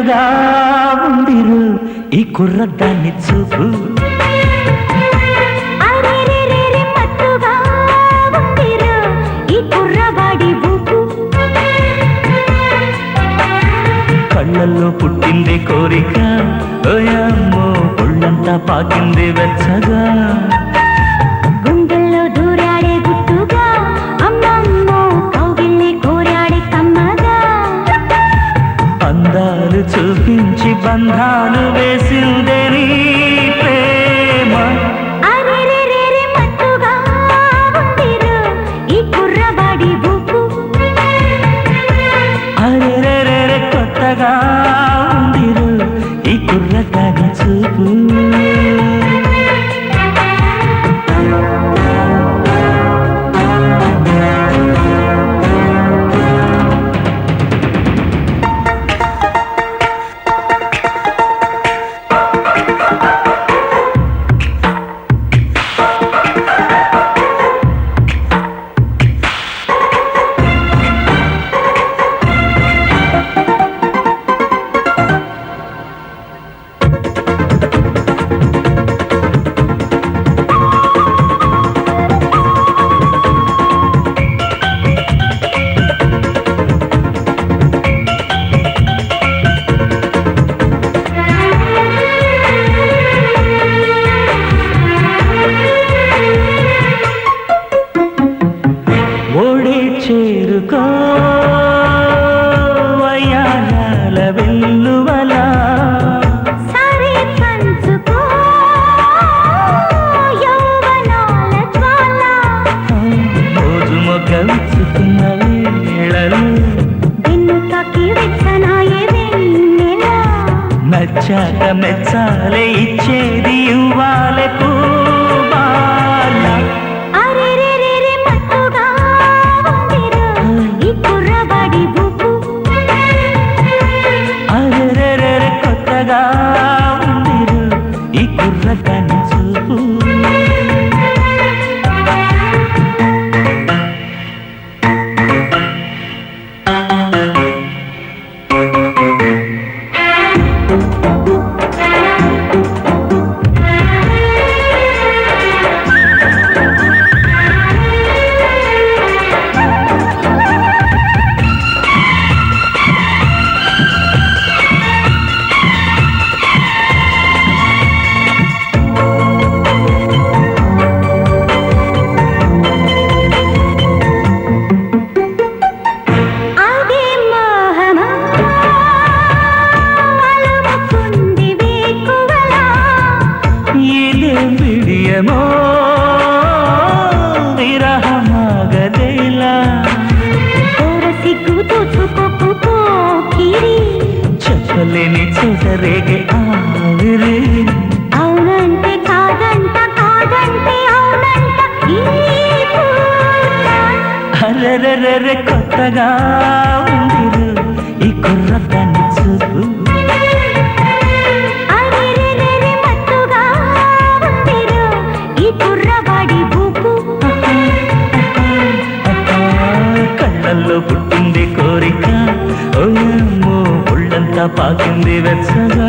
కొత్తగా ఉందిరు ఈ కుర్రదాన్ని చూపు. కళ్ళల్లో పుట్టింది కోరిక. ఓయమ్మో ఒళ్ళంతా పాకింది వెచ్చగా. అందాలు చూపించి బంధాలు వేసిందే వచ్చాక మెచ్చాలే ఇచ్చేది ఇవ్వాలే పూబాల పోకిరి చెప్పలేని చోట రేగే ఆవిరి. అవునంటే కాదంట కాదంటే అవునంట. అరెరెరెరె కొత్తగా ఉందిరు పుట్టింది కోరిక. ఓ ఒళ్ళంతా పాకింది వెచ్చగా.